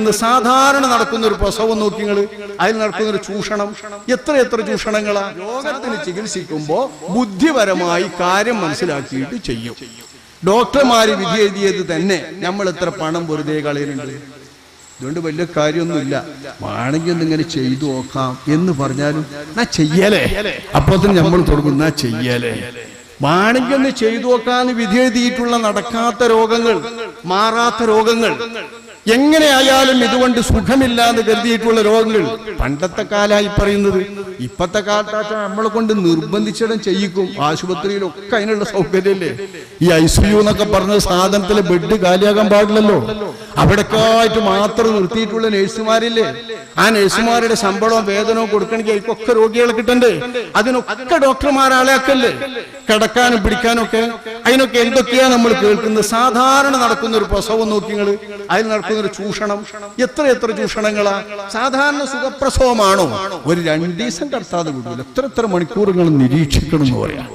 കേൾക്കുന്നത് സാധാരണ നടക്കുന്ന ഒരു പ്രസവം നോക്കി നിങ്ങൾ അതിൽ നടക്കുന്ന ഒരു ചൂഷണം. എത്ര എത്ര ചൂഷണങ്ങളാ. രോഗത്തിന് ചികിത്സിക്കുമ്പോൾ ബുദ്ധിപരമായി കാര്യം മനസ്സിലാക്കിയിട്ട് ചെയ്യും. ഡോക്ടർമാര് വിധി എഴുതിയത് തന്നെ നമ്മൾ എത്ര പണം വെറുതെ കളയുന്നുണ്ട്. അതുകൊണ്ട് വലിയ കാര്യമൊന്നുമില്ല. വേണമെങ്കിൽ ഒന്ന് ഇങ്ങനെ ചെയ്തു നോക്കാം എന്ന് പറഞ്ഞാലും എന്നാ ചെയ്യലേ? അപ്പൊ തന്നെ നമ്മൾ തുടങ്ങും എന്നാ ചെയ്യലേ? വേണമെങ്കിൽ ഒന്ന് ചെയ്തു നോക്കാന്ന് വിധി എഴുതിയിട്ടുള്ള നടക്കാത്ത രോഗങ്ങൾ മാറാത്ത രോഗങ്ങൾ എങ്ങനെയായാലും ഇതുകൊണ്ട് സുഖമില്ലാന്ന് കരുതിയിട്ടുള്ള രോഗങ്ങൾ പണ്ടത്തെ കാലായി പറയുന്നത്. ഇപ്പത്തെ കാലത്താച്ച നമ്മളെ കൊണ്ട് നിർബന്ധിച്ചിടം ചെയ്യിക്കും. ആശുപത്രിയിലൊക്കെ അതിനുള്ള സൗകര്യമല്ലേ ഈ ഐ സി യു എന്നൊക്കെ പറഞ്ഞ സാധനത്തിലെ ബെഡ് കാലിയാകാൻ പാടില്ലല്ലോ. അവിടേക്കായിട്ട് മാത്രം നിർത്തിയിട്ടുള്ള നഴ്സുമാരില്ലേ? ആ നഴ്സുമാരുടെ ശമ്പളവും വേതനവും കൊടുക്കണമെങ്കിൽ അതിക്കൊക്കെ രോഗികളെ കിട്ടണ്ടേ? അതിനൊക്കെ ഡോക്ടർമാർ ആളെയാക്കല്ലേ കിടക്കാനും പിടിക്കാനും ഒക്കെ? അതിനൊക്കെ എന്തൊക്കെയാ നമ്മൾ കേൾക്കുന്നത്? സാധാരണ നടക്കുന്ന ഒരു പ്രസവം നോക്കി നിങ്ങൾ അതിൽ നടക്കുന്ന ഒരു ചൂഷണം. എത്ര എത്ര ചൂഷണങ്ങളാ? സാധാരണ സുഖപ്രസവമാണോ? ഒരു രണ്ടു ദിവസം കടത്താതെ വിടൂല. എത്ര എത്ര മണിക്കൂറുകൾ നിരീക്ഷിക്കണം എന്ന് പറയാം.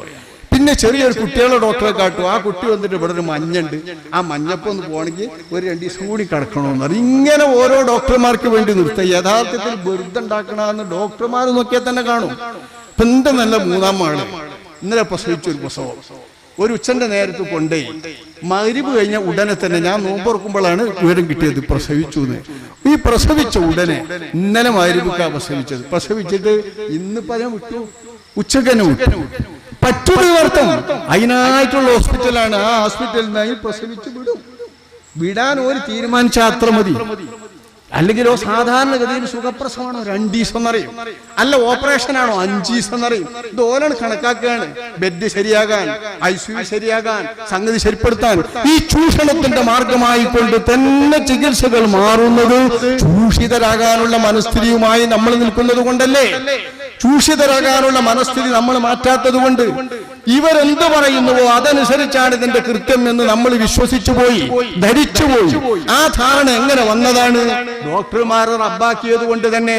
പിന്നെ ചെറിയൊരു കുട്ടികളെ ഡോക്ടറെ കാട്ടും. ആ കുട്ടി. വന്നിട്ട് ഇവിടെ ഒരു മഞ്ഞുണ്ട്. ആ മഞ്ഞപ്പം ഒന്ന് പോകണമെങ്കിൽ ഒരു രണ്ട് ദിവസം കൂടി കിടക്കണമെന്ന് പറയും. ഇങ്ങനെ ഓരോ ഡോക്ടർമാർക്ക് വേണ്ടി നിർത്തുക യഥാർത്ഥത്തിൽ വെറുതെ ഉണ്ടാക്കണമെന്ന് ഡോക്ടർമാർ നോക്കിയാൽ തന്നെ കാണും. ഇപ്പൊ നല്ല മൂന്നാം മകൾ ഇന്നലെ പ്രസവിച്ച ഒരു പ്രസവം. ഒരു ഉച്ചന്റെ നേരത്ത് കൊണ്ടേ. മരിവ് കഴിഞ്ഞ ഉടനെ തന്നെ ഞാൻ നോമ്പുറക്കുമ്പോഴാണ് വിവരം കിട്ടിയത് പ്രസവിച്ചു എന്ന്. ഈ പ്രസവിച്ച ഉടനെ ഇന്നലെ മരിവുക്കാ പ്രസവിച്ചത്. പ്രസവിച്ചിട്ട് ഇന്ന് ഞാൻ വിട്ടു. ഉച്ചക്കനെ വിട്ടു. പറ്റൊരു അർത്ഥം അതിനായിട്ടുള്ള ഹോസ്പിറ്റലാണ് ആ ഹോസ്പിറ്റലിൽ നിന്ന് പ്രസവിച്ചു വിടും. വിടാൻ ഒരു തീരുമാനിച്ച അത്ര മതി. അല്ലെങ്കിലോ സാധാരണഗതിയിൽ സുഖപ്രസവമാണോ? രണ്ടീസം എന്നറിയും. അല്ല ഓപ്പറേഷൻ ആണോ അഞ്ചീസം എന്നറിയും. ഇത് ഓലാണ് കണക്കാക്കുകയാണ് ബെഡ് ശരിയാകാൻ ഐ സി ശരിയാകാൻ സംഗതി ശരിപ്പെടുത്താൻ. ഈ ചൂഷണത്തിന്റെ മാർഗമായി കൊണ്ട് തന്നെ ചികിത്സകൾ മാറുന്നത് ചൂഷിതരാകാനുള്ള മനസ്ഥിതിയുമായി നമ്മൾ നിൽക്കുന്നത് കൊണ്ടല്ലേ ചൂഷിതരാകാനുള്ള മനസ്ഥിതി നമ്മൾ മാറ്റാത്തത് കൊണ്ട് ഇവരെന്ത് പറയുന്നുവോ അതനുസരിച്ചാണ് ഇതിന്റെ കൃത്യം എന്ന് നമ്മൾ വിശ്വസിച്ചു പോയി ധരിച്ചു പോയി ആ ധാരണ എങ്ങനെ വന്നതാണ്? ഡോക്ടർമാർ റബ്ബാക്കിയത് കൊണ്ട് തന്നെ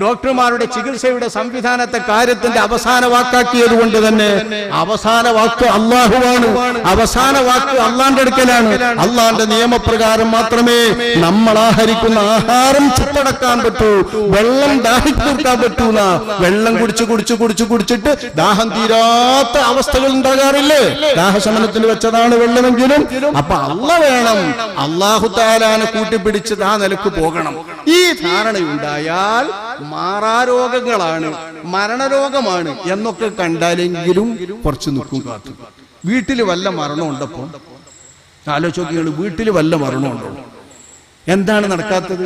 ഡോക്ടർമാരുടെ ചികിത്സയുടെ സംവിധാനത്തെ കാര്യത്തിന്റെ അവസാന വാക്കാക്കിയത് കൊണ്ട് തന്നെ അവസാന വാക്ക് അള്ളാഹുവാണ്. അവസാന വാക്ക് അള്ളാന്റെ അടുക്കലാണ്. അള്ളാന്റെ നിയമപ്രകാരം മാത്രമേ നമ്മൾ ആഹരിക്കുന്ന ആഹാരം ചുട്ടടക്കാൻ പറ്റൂ. വെള്ളം ദാഹിത്തീർക്കാൻ പറ്റൂന്ന. വെള്ളം കുടിച്ച് കുടിച്ച് കുടിച്ച് കുടിച്ചിട്ട് ദാഹം തീരാത്ത അവസ്ഥകൾ ഉണ്ടാകാറില്ലേ? ദാഹശമനത്തിന് വെച്ചതാണ് വെള്ളമെങ്കിലും. അപ്പൊ അള്ള വേണം. അള്ളാഹു താലാനെ കൂട്ടിപ്പിടിച്ച് ആ നിലയ്ക്ക് പോകണം. ഈ ധാരണയുണ്ടായാൽ മാറാരോഗങ്ങളാണ് മരണരോഗമാണ് എന്നൊക്കെ കണ്ടാലെങ്കിലും കുറച്ച് നിൽക്കും കാത്തു. വീട്ടിൽ വല്ല മരണം ഉണ്ടപ്പോ ആലോചിക്കുക വീട്ടിൽ വല്ല മരണമുണ്ടോ? എന്താണ് നടക്കാത്തത്?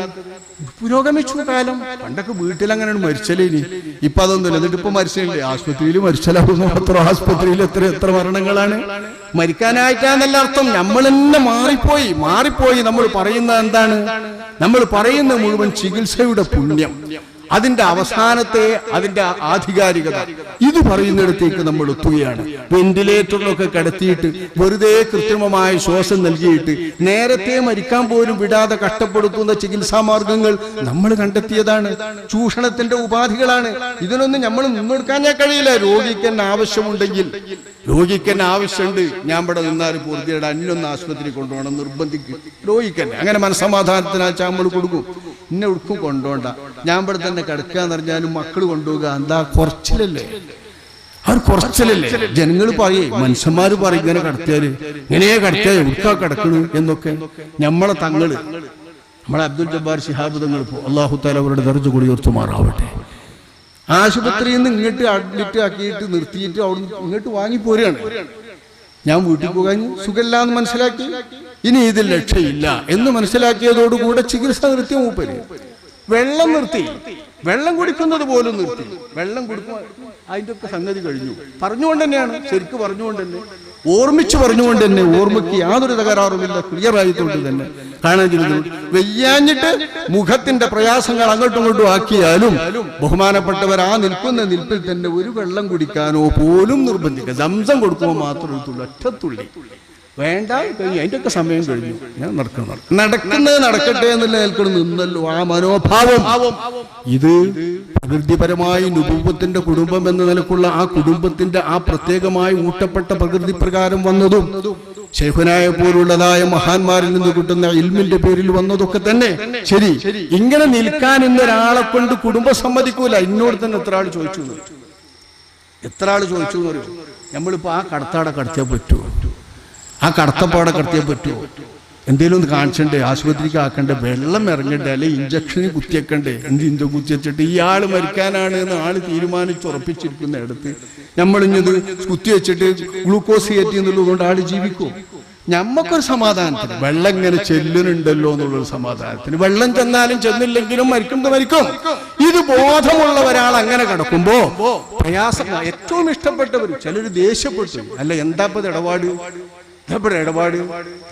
പുരോഗമിച്ചു കാലം. പണ്ടൊക്കെ വീട്ടിൽ അങ്ങനെ ഇനി. ഇപ്പൊ അതൊന്നുമില്ല. എന്നിട്ട് ഇപ്പൊ മരിച്ചില്ലേ? ആശുപത്രിയിൽ മരിച്ചലാവുന്നു അത്ര ആശുപത്രിയിൽ എത്ര എത്ര മരണങ്ങളാണ്? മരിക്കാനായിട്ടാന്നല്ല അർത്ഥം. നമ്മൾ തന്നെ മാറിപ്പോയി. മാറിപ്പോയി. നമ്മൾ പറയുന്നത് എന്താണ്? നമ്മൾ പറയുന്ന മുഴുവൻ ചികിത്സയുടെ പുണ്യം. അതിന്റെ അവസാനത്തെ അതിന്റെ ആധികാരികത. ഇത് പറയുന്നിടത്തേക്ക് നമ്മൾ എത്തുകയാണ് വെന്റിലേറ്ററിലൊക്കെ കിടത്തിയിട്ട് വെറുതെ കൃത്രിമമായ ശ്വാസം നൽകിയിട്ട് നേരത്തെ മരിക്കാൻ പോലും വിടാതെ കഷ്ടപ്പെടുത്തുന്ന ചികിത്സാ മാർഗങ്ങൾ നമ്മൾ കണ്ടെത്തിയതാണ്. ചൂഷണത്തിന്റെ ഉപാധികളാണ്. ഇതിനൊന്നും നമ്മൾ നിന്നെടുക്കാൻ ഞാൻ കഴിയില്ല. രോഗിക്ക് തന്നെ ആവശ്യമുണ്ടെങ്കിൽ. രോഗിക്ക് തന്നെ ആവശ്യമുണ്ട്. ഞാൻ ഇവിടെ നിന്നാൽ പൂർത്തിയുടെ അന്യൊന്ന് ആശുപത്രി കൊണ്ടുപോകണം നിർബന്ധിക്കും. രോഗിക്ക് അങ്ങനെ മനസ്സമാധാനത്തിനാച്ചാൽ നമ്മൾ കൊടുക്കും. ഇന്നെ ഉടുക്കും കൊണ്ടുപോണ്ട ഞാൻ ഇവിടെ തന്നെ കിടക്കുക എന്ന് പറഞ്ഞാലും മക്കൾ കൊണ്ടുപോകുക എന്താ കുറച്ചിലല്ലേ? അവർ കുറച്ചിലല്ലേ? ജനങ്ങൾ പറയേ മനുഷ്യന്മാർ പറയും ഇങ്ങനെ കടത്തിയാൽ. ഇങ്ങനെയേ കടത്തിയാൽ ഉടുക്കാ കിടക്കണു എന്നൊക്കെ. നമ്മളെ തങ്ങൾ നമ്മളെ അബ്ദുൽ ജബ്ബാർ ഷിഹാബ് തങ്ങൾ അള്ളാഹു താല അവരുടെ ദർജ കൂടി ഉയർത്തുമാറാവട്ടെ. ആശുപത്രിയിൽ നിന്ന് ഇങ്ങോട്ട് അഡ്മിറ്റ് ആക്കിയിട്ട് നിർത്തിയിട്ട് അവിടുന്ന് ഇങ്ങോട്ട് വാങ്ങി പോരുകയാണ് ഞാൻ വീട്ടിൽ പോകാൻ സുഖമില്ല എന്ന് മനസ്സിലാക്കി? ഇനി ഇതിൽ രക്ഷയില്ല എന്ന് മനസ്സിലാക്കിയതോടുകൂടെ ചികിത്സ നിർത്തി മൂപ്പര്. വെള്ളം നിർത്തി. വെള്ളം കുടിക്കുന്നത് പോലും നിർത്തി. വെള്ളം കുടിക്കുക അതിന്റെ ഒക്കെ സംഗതി കഴിഞ്ഞു. പറഞ്ഞുകൊണ്ട് തന്നെയാണ് ശരിക്കും പറഞ്ഞുകൊണ്ട് തന്നെ ഓർമ്മിച്ച് പറഞ്ഞുകൊണ്ട് തന്നെ ഓർമ്മയ്ക്ക് യാതൊരു തകരാറുമില്ല. ക്ലിയർ ആയതുകൊണ്ട് തന്നെ. കാണാൻ ചെയ്തു വെയ്യാഞ്ഞിട്ട് മുഖത്തിന്റെ പ്രയാസങ്ങൾ അങ്ങോട്ടും ഇങ്ങോട്ടും ആക്കിയാലും ബഹുമാനപ്പെട്ടവർ ആ നിൽക്കുന്ന നിൽപ്പിൽ തന്നെ ഒരു വെള്ളം കുടിക്കാനോ പോലും നിർബന്ധിക്കുക ദംസം കൊടുക്കുമ്പോൾ മാത്രം തുള്ളി ഒറ്റത്തുള്ളി വേണ്ട കഴിഞ്ഞു അതിന്റെ ഒക്കെ സമയം കഴിഞ്ഞു. ഞാൻ നടക്കണം നടക്കുന്നത് നടക്കട്ടെ എന്നുള്ള നിൽക്കണം നിന്നല്ലോ ആ മനോഭാവം. ഇത് പ്രകൃതിപരമായി നുപൂപത്തിന്റെ കുടുംബം എന്ന നിലക്കുള്ള ആ കുടുംബത്തിന്റെ ആ പ്രത്യേകമായി ഊട്ടപ്പെട്ട പ്രകൃതി പ്രകാരം വന്നതും ഷെയ്ഖുനായ പോലുള്ളതായ മഹാന്മാരിൽ നിന്ന് കിട്ടുന്ന ഇൽമിന്റെ പേരിൽ വന്നതൊക്കെ തന്നെ. ശരി ഇങ്ങനെ നിൽക്കാൻ ഇന്നൊരാളെ കൊണ്ട് കുടുംബം സമ്മതിക്കൂല. ഇന്നോട് തന്നെ എത്ര ആൾ ചോദിച്ചു എത്ര ആൾ ചോദിച്ചു നമ്മളിപ്പോ ആ കടത്താട കടത്തിയാൽ പറ്റുമോ ആ കടത്തപ്പാടെ കടത്തിയാൽ പറ്റുമോ എന്തെങ്കിലും ഒന്ന് കാണിച്ചണ്ടേ? ആശുപത്രിക്ക് ആക്കണ്ടേ? വെള്ളം ഇറങ്ങണ്ടേ? അല്ലെ ഇഞ്ചക്ഷന് കുത്തിയേക്കണ്ടേ എന്ത് ഇഞ്ച കുത്തിവെച്ചിട്ട് ഈ ആൾ മരിക്കാനാണ് എന്ന് ആൾ തീരുമാനിച്ച് ഉറപ്പിച്ചിരിക്കുന്ന ഇടത്ത് നമ്മളിഞ്ഞത് കുത്തിവെച്ചിട്ട് ഗ്ലൂക്കോസ് കയറ്റി എന്നുള്ളതുകൊണ്ട് ആൾ ജീവിക്കും. ഞമ്മക്കൊരു സമാധാനത്തിന്. വെള്ളം ഇങ്ങനെ ചെല്ലുന്നുണ്ടല്ലോ എന്നുള്ളൊരു സമാധാനത്തിന്. വെള്ളം ചെന്നാലും ചെന്നില്ലെങ്കിലും മരിക്കും മരിക്കും. ഇത് ബോധമുള്ള ഒരാൾ അങ്ങനെ കിടക്കുമ്പോ പ്രയാസം ഏറ്റവും ഇഷ്ടപ്പെട്ടവർ ചിലർ ദേഷ്യപ്പെട്ടു. അല്ല എന്താ ഇടപാട്? ഇതെവിടെ ഇടപാട്?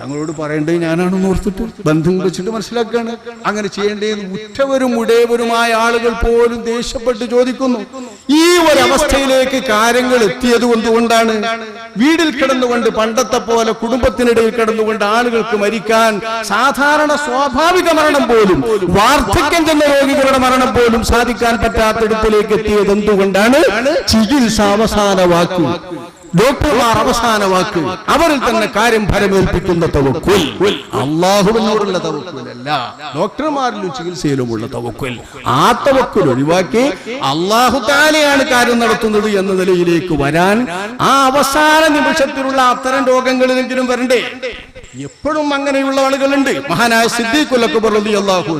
തങ്ങളോട് പറയേണ്ടത് ഞാനാണെന്ന് ഓർത്തിട്ട് ബന്ധം വെച്ചിട്ട് മനസ്സിലാക്കുകയാണ്. അങ്ങനെ ചെയ്യേണ്ടത് ഉറ്റവരും ഉടയവരുമായ ആളുകൾ പോലും ദേഷ്യപ്പെട്ട് ചോദിക്കുന്നു. ഈ ഒരവസ്ഥയിലേക്ക് കാര്യങ്ങൾ എത്തിയത് കൊണ്ടുകൊണ്ടാണ് വീടിൽ കിടന്നുകൊണ്ട് പണ്ടത്തെ പോലെ കുടുംബത്തിനിടയിൽ കിടന്നുകൊണ്ട് ആളുകൾക്ക് മരിക്കാൻ സാധാരണ സ്വാഭാവിക മരണം പോലും വാർദ്ധക്യം ചെന്ന രോഗികളുടെ മരണം പോലും സാധിക്കാൻ പറ്റാത്തിടത്തിലേക്ക് എത്തിയത് എന്തുകൊണ്ടാണ്? ചികിത്സ അവസാന വാക്ക്. ഡോക്ടർമാർ അവസാന വാക്ക്. അവരിൽ തന്നെ കാര്യം ഫലമേൽപ്പിക്കുന്ന തവക്കുൽ. അള്ളാഹുവിനോടുള്ള തവക്കുലല്ല. ഡോക്ടർമാരിലും ചികിത്സയിലുമുള്ള തവക്കുൽ. ആ തവക്കുൽ ഒഴിവാക്കി അള്ളാഹു താലെയാണ് കാര്യം നടത്തുന്നത് എന്ന നിലയിലേക്ക് വരാൻ ആ അവസാന നിമിഷത്തിലുള്ള അത്തരം രോഗങ്ങളിലെങ്കിലും വരണ്ടേ? എപ്പോഴും അങ്ങനെയുള്ള ആളുകളുണ്ട്. മഹാനായ സിദ്ദീഖുലക്ക് അള്ളാഹു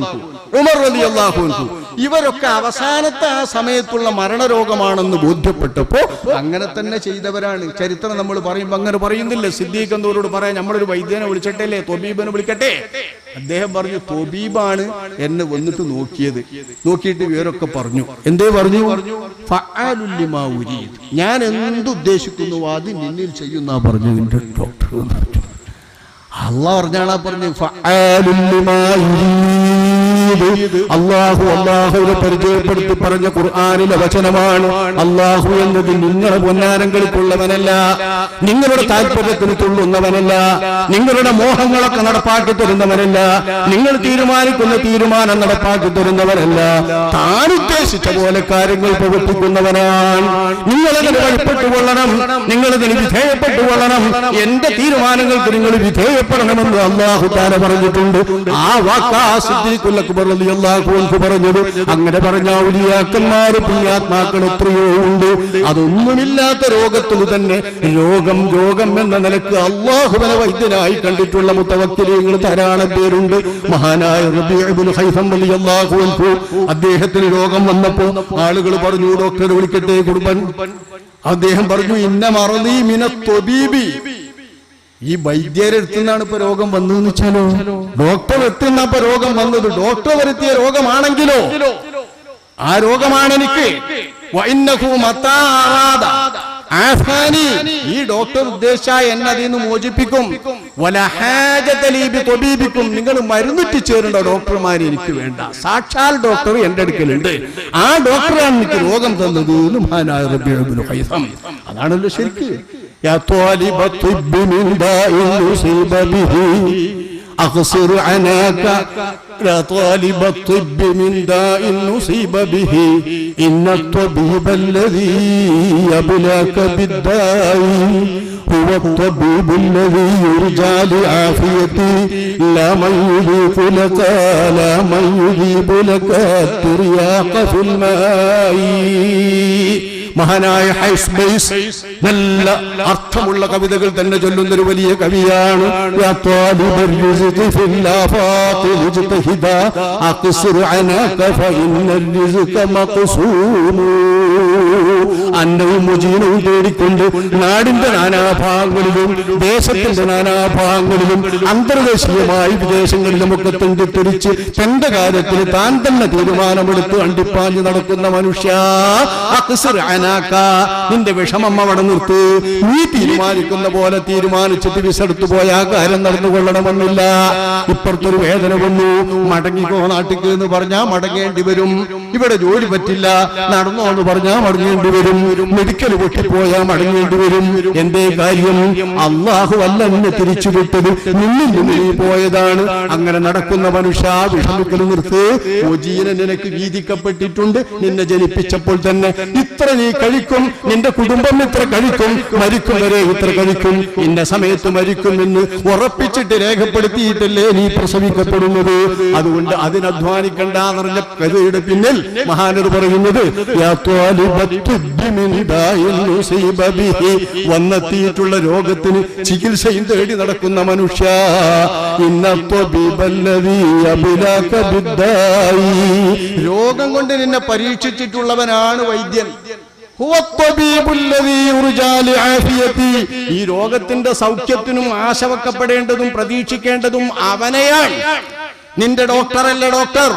ഉമർ റളിയല്ലാഹു അള്ളാഹു ഇവരൊക്കെ അവസാനത്തെ ആ സമയത്തുള്ള മരണരോഗമാണെന്ന് ബോധ്യപ്പെട്ടപ്പോ അങ്ങനെ തന്നെ ചെയ്തവരാണ്. ചരിത്രം നമ്മൾ പറയുമ്പോ അങ്ങനെ പറയുന്നില്ല. സിദ്ദീഖ് എന്തോരോട് പറയാം നമ്മളൊരു വൈദ്യനെ വിളിച്ചിട്ടല്ലേ? തൊബീബിനെ വിളിക്കട്ടെ? അദ്ദേഹം പറഞ്ഞു തൊബീബാണ് എന്നെ വന്നിട്ട് നോക്കിയത്. നോക്കിയിട്ട് ഇവരൊക്കെ പറഞ്ഞു. എന്തേ പറഞ്ഞു. ഞാൻ എന്തുദ്ദേശിക്കുന്നു അത് നിന്നിൽ ചെയ്യുന്ന പറഞ്ഞു ഡോക്ടർ. അള്ളാഹ് പറഞ്ഞാണ് പറഞ്ഞു ലിമാ അള്ളാഹു അള്ളാഹുവിനെ പരിചയപ്പെടുത്തി പറഞ്ഞ ഖുർആാനിലെ വചനമാണ്. അള്ളാഹു എന്നത് നിങ്ങളെ പൊന്നാരങ്ങൾക്കുള്ളവനല്ല നിങ്ങളുടെ താല്പര്യത്തിന് തുള്ളുന്നവനല്ല നിങ്ങളുടെ മോഹങ്ങളൊക്കെ നടപ്പാക്കി തരുന്നവനല്ല നിങ്ങൾ തീരുമാനിക്കുന്ന തീരുമാനം നടപ്പാക്കി തരുന്നവനല്ല. താൻ ഉദ്ദേശിച്ച പോലെ കാര്യങ്ങൾ പ്രവർത്തിക്കുന്നവനാണ്. നിങ്ങളതിന് വഴിപ്പെട്ടു കൊള്ളണം നിങ്ങളതിന് വിധേയപ്പെട്ടു കൊള്ളണം. എന്റെ തീരുമാനങ്ങൾക്ക് നിങ്ങൾ വിധേയപ്പെടണമെന്ന് അള്ളാഹു താല പറഞ്ഞിട്ടുണ്ട്. ആ വാക്കാ സിദ്ദീഖുൽ പറഞ്ഞത് അങ്ങനെ പറഞ്ഞ ഔലിയാക്കന്മാര് പുണ്യാത്മാക്കൾ എത്രയോ ഉണ്ട്. അതൊന്നുമില്ലാത്ത രോഗത്തിൽ തന്നെ രോഗം രോഗം എന്ന നിലയ്ക്ക് അള്ളാഹുബന വൈദ്യനായി കണ്ടിട്ടുള്ള മുത്തവക്കിലേങ്ങൾ ധാരാളം പേരുണ്ട്. മഹാനായ അദ്ദേഹത്തിന് രോഗം വന്നപ്പോ ആളുകൾ പറഞ്ഞു ഡോക്ടറെ വിളിക്കട്ടെ കുടുംബൻ അദ്ദേഹം പറഞ്ഞു ഇന്ന മറന്നീ മിന ഈ വൈദ്യരെ അടുത്തുനിന്നാണ് ഇപ്പൊ രോഗം വന്നതെന്ന് വെച്ചാലോ? ഡോക്ടർ എത്തുന്ന രോഗം വന്നത്. ഡോക്ടർ വരുത്തിയ രോഗമാണെങ്കിലോ? ആ രോഗമാണ് എനിക്ക്. ഈ ഡോക്ടർ ഉദ്ദേശ എന്നെ അതിൽ നിന്ന് മോചിപ്പിക്കും. നിങ്ങൾ മരുന്നിട്ട് ചേരേണ്ട ഡോക്ടർമാർ എനിക്ക് വേണ്ട. സാക്ഷാൽ ഡോക്ടർ എന്റെ അടുക്കലുണ്ട്. ആ ഡോക്ടറാണ് എനിക്ക് രോഗം തന്നത് അതാണല്ലോ ശരിക്ക്. يا طالب الطب من داء يصيب به. أقصر عناك يا طالب الطب من داء نصيب به. إن الطبيب الذي يبلاك بالداء هو الطبيب الذي يرجى لعافيتي. لا من يذيق لك لا من يذيب لك الترياق في الماء. മഹാനായ ഹൈസ് ബൈസ് നല്ല അർത്ഥമുള്ള കവിതകൾ തന്നെ ചൊല്ലുന്ന ഒരു വലിയ കവിയാണ്. മഖ്സൂം അന്നവും മുജീനവും തേടിക്കൊണ്ട് നാടിന്റെ നാനാഭാഗങ്ങളിലും ദേശത്തിന്റെ നാനാഭാഗങ്ങളിലും അന്തർദേശീയമായി വിദേശങ്ങളിലുമൊക്കെ തിരിച്ച് തന്റെ കാര്യത്തിൽ താൻ തന്നെ തീരുമാനമെടുത്ത് അണ്ടിപ്പാഞ്ഞ് നടക്കുന്ന മനുഷ്യ. നിന്റെ വിഷമം അവിടെ നിർത്ത്. നീ തീരുമാനിക്കുന്ന പോലെ തീരുമാനിച്ചിട്ട് വിസെടുത്തു പോയ ആ കാര്യം നടന്നുകൊള്ളണമെന്നില്ല ഇപ്പുറത്തൊരു വേദന വന്നു. മടങ്ങിക്കോ നാട്ടിക്ക് എന്ന് പറഞ്ഞാൽ മടങ്ങേണ്ടി വരും. ഇവിടെ ജോലി പറ്റില്ല. നടന്നോ എന്ന് പറഞ്ഞാൽ മടങ്ങേണ്ടി വരും മെഡിക്കൽ പൊട്ടിപ്പോയാ മടങ്ങേണ്ടി വരും എന്റെ കാര്യം അള്ളാഹു അല്ല എന്നെ തിരിച്ചു വിട്ടത് നിന്നിൽ നീ പോയതാണ്. അങ്ങനെ നടക്കുന്ന മനുഷ്യ വിഷമിക്കൽ നിർത്ത്. ഒജീന നിനക്ക് വീതിക്കപ്പെട്ടിട്ടുണ്ട്. നിന്നെ ജനിപ്പിച്ചപ്പോൾ തന്നെ ഇത്ര നീ കഴിക്കും. നിന്റെ കുടുംബം ഇത്ര കഴിക്കും. മരിക്കും വരെ ഇത്ര കഴിക്കും. ഇന്ന സമയത്ത് മരിക്കും. എന്ന് ഉറപ്പിച്ചിട്ട് രേഖപ്പെടുത്തിയിട്ടല്ലേ നീ പ്രസവിക്കപ്പെടുന്നത്? അതുകൊണ്ട് അതിനധ്വാനിക്കണ്ട എന്നറിഞ്ഞ കഥയുടെ പിന്നിൽ മഹാനർ പറയുന്നത് വന്നെത്തിയിട്ടുള്ള രോഗത്തിന് ചികിത്സയും തേടി നടക്കുന്ന മനുഷ്യ. രോഗം കൊണ്ട് നിന്നെ പരീക്ഷിച്ചിട്ടുള്ളവനാണ് വൈദ്യൻ. ഈ രോഗത്തിന്റെ സൗഖ്യത്തിനും ആശവക്കപ്പെടേണ്ടതും പ്രതീക്ഷിക്കേണ്ടതും അവനെയാണ്. നിന്റെ ഡോക്ടർ ഡോക്ടറല്ല ഡോക്ടർ?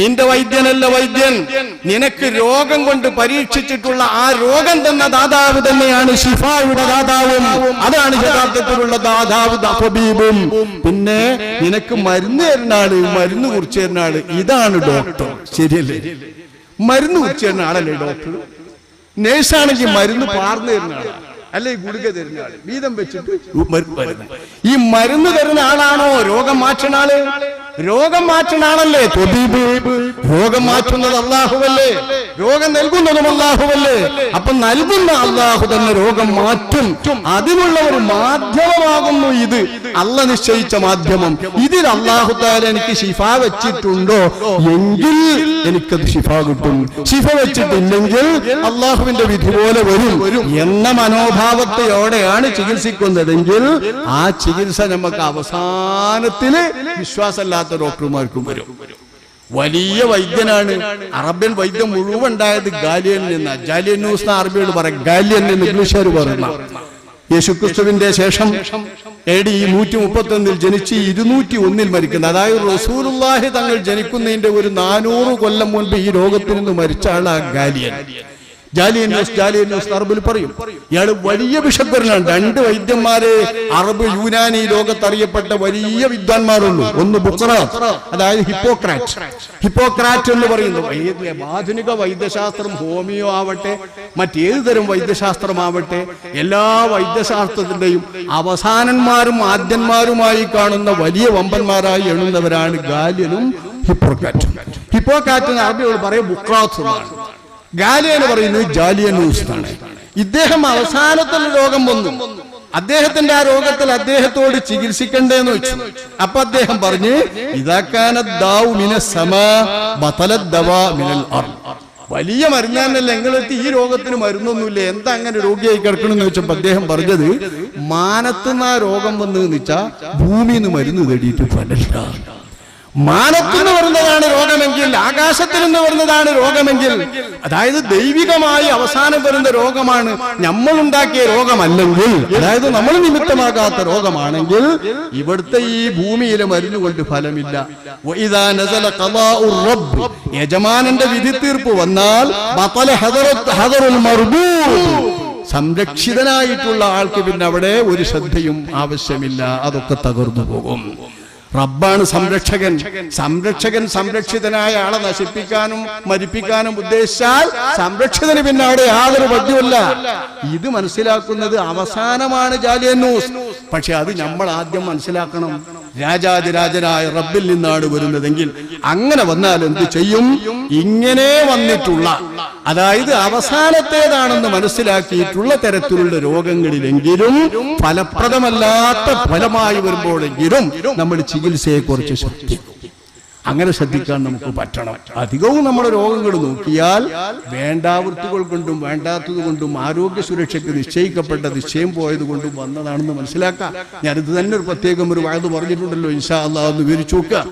നിന്റെ വൈദ്യനല്ല വൈദ്യൻ. നിനക്ക് രോഗം കൊണ്ട് പരീക്ഷിച്ചിട്ടുള്ള ആ രോഗം തന്ന ദാതാവ് തന്നെയാണ് ഷിഫായുടെ ദാതാവും. അതാണ് യഥാർത്ഥത്തിലുള്ള ദാതാവ് ദഫബീബും. പിന്നെ നിനക്ക് മരുന്ന് തരുന്ന ആൾ മരുന്ന് കുറിച്ച് തരുന്ന ആൾ ഇതാണ് ഡോക്ടർ ശരിയല്ലേ? മരുന്ന് കുറിച്ച് തരുന്ന ആളല്ലേ ഡോക്ടർ നേഴ്സാണെങ്കിൽ മരുന്ന് പാർന്നു തരുന്ന ആൾ അല്ലെ ഗുളിക തരുന്ന ആൾ വീതം വെച്ചിട്ട്. ഈ മരുന്ന് തരുന്ന ആളാണോ? രോഗം മാറ്റുന്ന ആൾ. രോഗം മാറ്റണാണല്ലേ രോഗം മാറ്റുന്നത് അള്ളാഹുവല്ലേ രോഗം നൽകുന്നതും അള്ളാഹുവല്ലേ അപ്പൊ നൽകുന്ന അള്ളാഹു തന്നെ രോഗം മാറ്റും. അതിനുള്ള ഒരു മാധ്യമമാകുന്നു ഇത്. അല്ല നിശ്ചയിച്ച മാധ്യമം. ഇതിൽ അള്ളാഹു താല എനിക്ക് ശിഫ വെച്ചിട്ടുണ്ടോ? എങ്കിൽ എനിക്കത് ശിഫ കിട്ടും. ശിഫ വെച്ചിട്ടില്ലെങ്കിൽ അള്ളാഹുവിന്റെ വിധി പോലെ വരും. എന്ന മനോഭാവത്തെയോടെയാണ് ചികിത്സിക്കുന്നതെങ്കിൽ ആ ചികിത്സ നമുക്ക് അവസാനത്തിൽ വിശ്വാസമല്ലാത്ത ഡോക്ടർമാർക്കും വരും. വലിയ വൈദ്യനാണ്. അറബ്യൻ വൈദ്യം മുഴുവൻ ഉണ്ടായത് ഗാലിയൻ നിന്ന്. ജാലിയൻ ന്യൂസ് അറബികൾ പറയും. ഗാലിയൻ എന്ന് ഇംഗ്ലീഷുകാർ പറയുന്ന യേശുക്രിസ്തുവിന്റെ ശേഷം എ ഡി നൂറ്റി മുപ്പത്തി ഒന്നിൽ ജനിച്ച് ഇരുന്നൂറ്റി ഒന്നിൽ മരിക്കുന്നത് അതായത് റസൂലുള്ളാഹി തങ്ങൾ ജനിക്കുന്നതിന്റെ ഒരു നാനൂറ് കൊല്ലം മുൻപ് ഈ രോഗത്തിൽ നിന്ന് മരിച്ചാണ് ഗാലിയൻ. ജാലിയൻ ന്യൂസ് ജാലിയൻ ന്യൂസ് അറബിൽ പറയും. ഇയാൾ വലിയ വിഷഗ്വരനാണ് രണ്ട് വൈദ്യന്മാരെ അറബ് യൂനാനി ലോകത്ത് അറിയപ്പെട്ട വലിയ വിദ്വാൻമാരുള്ളൂ. ഒന്ന് ബുക്രാത്ത് അതായത് ഹിപ്പോക്രാറ്റ്. ഹിപ്പോക്രാറ്റ് എന്ന് പറയുന്നു. ആധുനിക വൈദ്യശാസ്ത്രം ഹോമിയോ ആവട്ടെ മറ്റേത് തരം വൈദ്യശാസ്ത്രമാവട്ടെ എല്ലാ വൈദ്യശാസ്ത്രത്തിന്റെയും അവസാനന്മാരും ആദ്യന്മാരുമായി കാണുന്ന വലിയ വമ്പന്മാരായി എണ്ണുന്നവരാണ് ഗാലിയനും ഹിപ്പോക്രാറ്റും. ഹിപ്പോക്രാറ്റ് അറബികൾ പറയും ബുക്രാത്ത് ഗാലിയന് പറയുന്നത് ജാലിയൻ ആണ് ഇദ്ദേഹം അവസാനത്തിൽ രോഗം വന്നു. അദ്ദേഹത്തിന്റെ ആ രോഗത്തിൽ അദ്ദേഹത്തോട് ചികിത്സിക്കണ്ടേന്ന് വെച്ചു. അപ്പൊ അദ്ദേഹം പറഞ്ഞ് വലിയ മരുന്നല്ല എങ്ങളെത്തി ഈ രോഗത്തിന് മരുന്നൊന്നുമില്ല. എന്താ അങ്ങനെ രോഗിയായി കിടക്കണം എന്ന് വെച്ചപ്പോ അദ്ദേഹം പറഞ്ഞത് മാനത്തുനിന്ന് ആ രോഗം വന്നു വെച്ചാ ഭൂമിന്ന് മരുന്ന് തേടിയിട്ട് ഫലമില്ല. മാനത്തു നിന്ന് വരുന്നതാണ് രോഗമെങ്കിൽ ആകാശത്തിൽ നിന്ന് വരുന്നതാണ് രോഗമെങ്കിൽ. അതായത് ദൈവികമായി അവസാനം വരുന്ന രോഗമാണ് നമ്മൾ ഉണ്ടാക്കിയ രോഗമല്ലെങ്കിൽ അതായത് നമ്മൾ നിമിത്തമാകാത്ത രോഗമാണെങ്കിൽ ഇവിടുത്തെ ഈ ഭൂമിയിലെ മരുന്ന് കൊണ്ട് ഫലമില്ല യജമാനന്റെ വിധി തീർപ്പ് വന്നാൽ സംരക്ഷിതനായിട്ടുള്ള ആൾക്ക് പിന്നെ അവിടെ ഒരു ശ്രദ്ധയും ആവശ്യമില്ല അതൊക്കെ തകർന്നു പോകും. റബ്ബാണ് സംരക്ഷകൻ. സംരക്ഷകൻ. സംരക്ഷിതനായ ആളെ നശിപ്പിക്കാനും മരിപ്പിക്കാനും ഉദ്ദേശിച്ചാൽ സംരക്ഷിതന് പിന്നെ അവിടെ യാതൊരു പദ്യമില്ല ഇത് മനസ്സിലാക്കുന്നത് അവസാനമാണ് ജാലിയന്നൂസ് പക്ഷെ അത് നമ്മൾ ആദ്യം മനസ്സിലാക്കണം. രാജാതിരാജനായ റബ്ബിൽ നിന്നാണ് വരുന്നതെങ്കിൽ അങ്ങനെ വന്നാൽ എന്ത് ചെയ്യും? ഇങ്ങനെ വന്നിട്ടുള്ള അതായത് അവസാനത്തേതാണെന്ന് മനസ്സിലാക്കിയിട്ടുള്ള തരത്തിലുള്ള രോഗങ്ങളിലെങ്കിലും ഫലപ്രദമല്ലാത്ത ഫലമായി വരുമ്പോഴെങ്കിലും നമ്മൾ ചികിത്സയെക്കുറിച്ച് ശ്രദ്ധിക്കും. അങ്ങനെ ശ്രദ്ധിക്കാൻ നമുക്ക് പറ്റണം. അധികവും നമ്മുടെ രോഗങ്ങൾ നോക്കിയാൽ വേണ്ടാവൃത്തികൾ കൊണ്ടും വേണ്ടാത്തത് കൊണ്ടും ആരോഗ്യ സുരക്ഷയ്ക്ക് നിശ്ചയിക്കപ്പെട്ട നിശ്ചയം പോയത് കൊണ്ടും വന്നതാണെന്ന് മനസ്സിലാക്കാം. ഞാനിത് തന്നെ ഒരു പ്രത്യേകം ഒരു വയത് പറഞ്ഞിട്ടുണ്ടല്ലോ ഇൻഷാ അള്ളാഹ് എന്ന് വിവരിച്ചു നോക്കുക.